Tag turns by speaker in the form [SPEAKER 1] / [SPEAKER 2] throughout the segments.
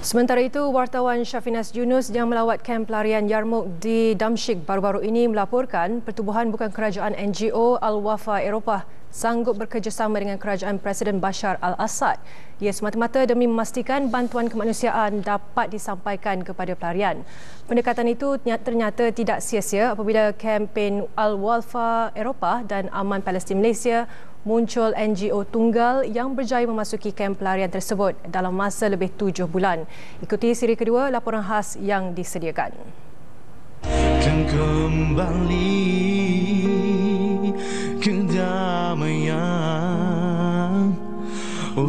[SPEAKER 1] Sementara itu, wartawan Syafinas Yunus yang melawat kamp pelarian Yarmouk di Damsyik baru-baru ini melaporkan pertubuhan bukan kerajaan NGO Al-Wafa Eropah sanggup bekerjasama dengan kerajaan Presiden Bashar al-Assad. Ia semata-mata demi memastikan bantuan kemanusiaan dapat disampaikan kepada pelarian. Pendekatan itu ternyata tidak sia-sia apabila kempen Al-Wafa Eropah dan Aman Palestin Malaysia muncul NGO tunggal yang berjaya memasuki kamp pelarian tersebut dalam masa lebih tujuh bulan. Ikuti siri kedua laporan khas yang disediakan. Kan kembali ke damaian oh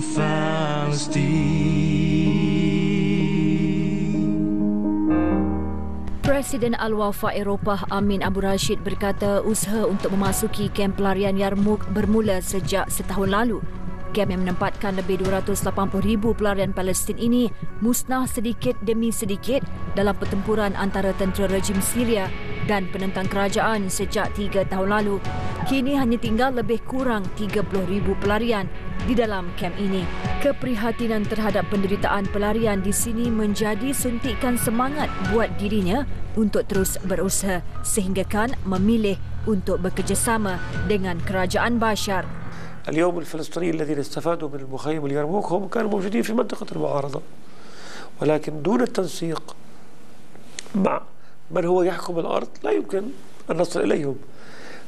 [SPEAKER 1] Presiden Al-Wafa Eropah Amin Abu Rashid berkata usaha untuk memasuki kamp pelarian Yarmouk bermula sejak setahun lalu. Kamp yang menempatkan lebih 280,000 pelarian Palestin ini musnah sedikit demi sedikit dalam pertempuran antara tentera rejim Syria dan penentang kerajaan sejak tiga tahun lalu. Kini hanya tinggal lebih kurang 30,000 pelarian di dalam kamp ini. Keprihatinan terhadap penderitaan pelarian di sini menjadi suntikan semangat buat dirinya untuk terus berusaha sehinggakan memilih untuk bekerjasama dengan kerajaan Bashar.
[SPEAKER 2] اليوم الفلسطينيين الذين استفادوا من المخيم اليرموك هم كانوا موجودين في منطقة المعارضة ولكن دون التنسيق مع من هو يحكم الأرض لا يمكن أن نصل إليهم.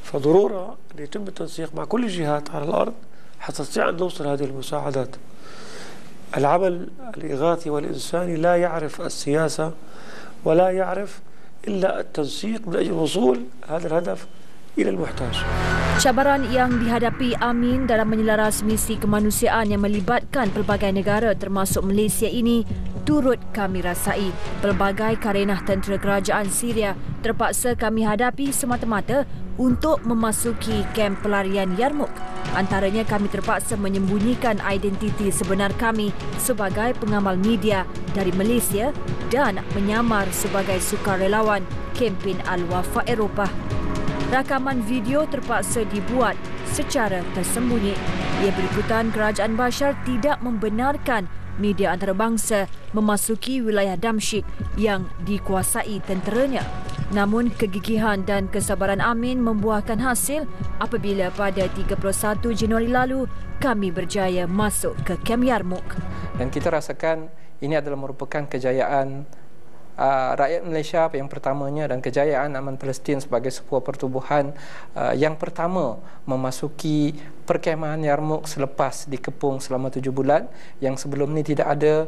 [SPEAKER 2] فضرورة أن يتم التنسيق مع كل الجهات على الأرض حتى نستطيع أن نوصل هذه المساعدات. العمل الإغاثي والإنساني لا يعرف السياسة ولا يعرف إلا التنسيق من أجل وصول هذا الهدف إلى المحتاج.
[SPEAKER 1] Cabaran yang dihadapi Amin dalam menyelaras misi kemanusiaan yang melibatkan pelbagai negara termasuk Malaysia ini turut kami rasai. Pelbagai karenah tentera kerajaan Syria terpaksa kami hadapi semata-mata untuk memasuki kamp pelarian Yarmouk. Antaranya kami terpaksa menyembunyikan identiti sebenar kami sebagai pengamal media dari Malaysia dan menyamar sebagai sukarelawan kempen Al-Wafa Eropah Rakaman video terpaksa dibuat secara tersembunyi. Ia berikutan kerajaan Bashar tidak membenarkan media antarabangsa memasuki wilayah Damsyik yang dikuasai tenteranya. Namun kegigihan dan kesabaran Amin membuahkan hasil apabila pada 31 Januari lalu kami berjaya masuk ke Kem Yarmouk.
[SPEAKER 3] Dan kita rasakan ini adalah merupakan kejayaan uh, rakyat Malaysia yang pertamanya dan kejayaan Aman Palestin sebagai sebuah pertubuhan uh, yang pertama memasuki perkemahan Yarmouk selepas dikepung selama tujuh bulan yang sebelum ini tidak ada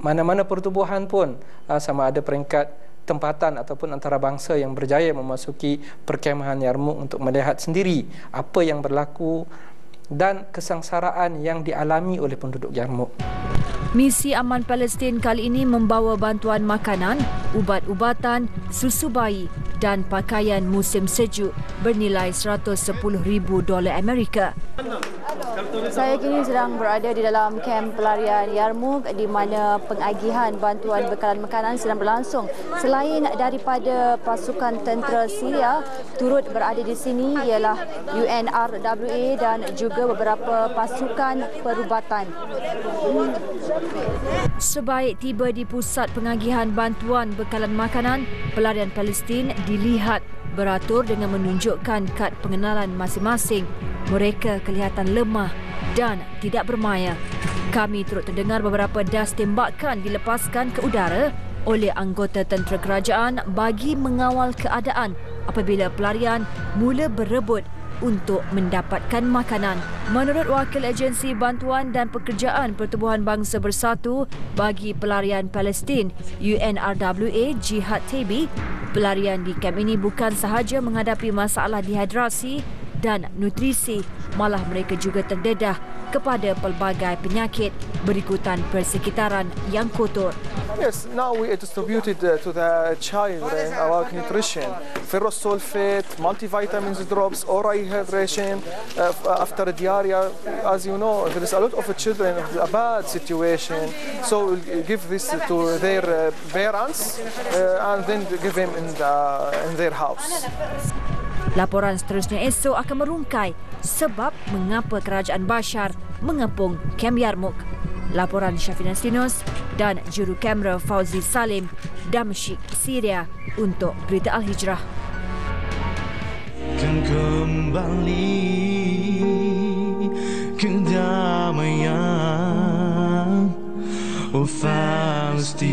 [SPEAKER 3] mana-mana pertubuhan pun uh, sama ada peringkat tempatan ataupun antara bangsa yang berjaya memasuki perkemahan Yarmouk untuk melihat sendiri apa yang berlaku dan kesengsaraan yang dialami oleh penduduk Yarmouk.
[SPEAKER 1] Misi Aman Palestin kali ini membawa bantuan makanan, ubat-ubatan, susu bayi dan pakaian musim sejuk bernilai 110,000 dolar Amerika.
[SPEAKER 4] Saya kini sedang berada di dalam kamp pelarian Yarmouk di mana pengagihan bantuan bekalan makanan sedang berlangsung. Selain daripada pasukan tentera Syria turut berada di sini ialah UNRWA dan juga beberapa pasukan perubatan.
[SPEAKER 1] Sebaik tiba di pusat pengagihan bantuan bekalan makanan, pelarian Palestin dilihat beratur dengan menunjukkan kad pengenalan masing-masing. Mereka kelihatan lemah dan tidak bermaya. Kami turut terdengar beberapa das tembakan dilepaskan ke udara oleh anggota tentera kerajaan bagi mengawal keadaan apabila pelarian mula berebut untuk mendapatkan makanan. Menurut wakil agensi bantuan dan pekerjaan Pertubuhan Bangsa Bersatu bagi pelarian Palestin UNRWA Jihad TB, pelarian di kamp ini bukan sahaja menghadapi masalah dehidrasi dan nutrisi, malah mereka juga terdedah kepada pelbagai penyakit berikutan persekitaran yang kotor.
[SPEAKER 5] Yes, now we distributed uh, to the children about nutrition, ferrous sulfate, multivitamins drops, oral hydration uh, after diarrhea. As you know, there is a lot of children in a bad situation, so we'll give this to their uh, parents uh, and then give them in, the, in their house.
[SPEAKER 1] Laporan seterusnya esok akan merungkai sebab mengapa kerajaan Bashar mengepung Kem Yarmouk. Laporan Syafina Sinus dan juru kamera Fauzi Salim, Damsyik, Syria untuk Berita Al-Hijrah.
[SPEAKER 6] Kan kembali kedamaian Oh Palestina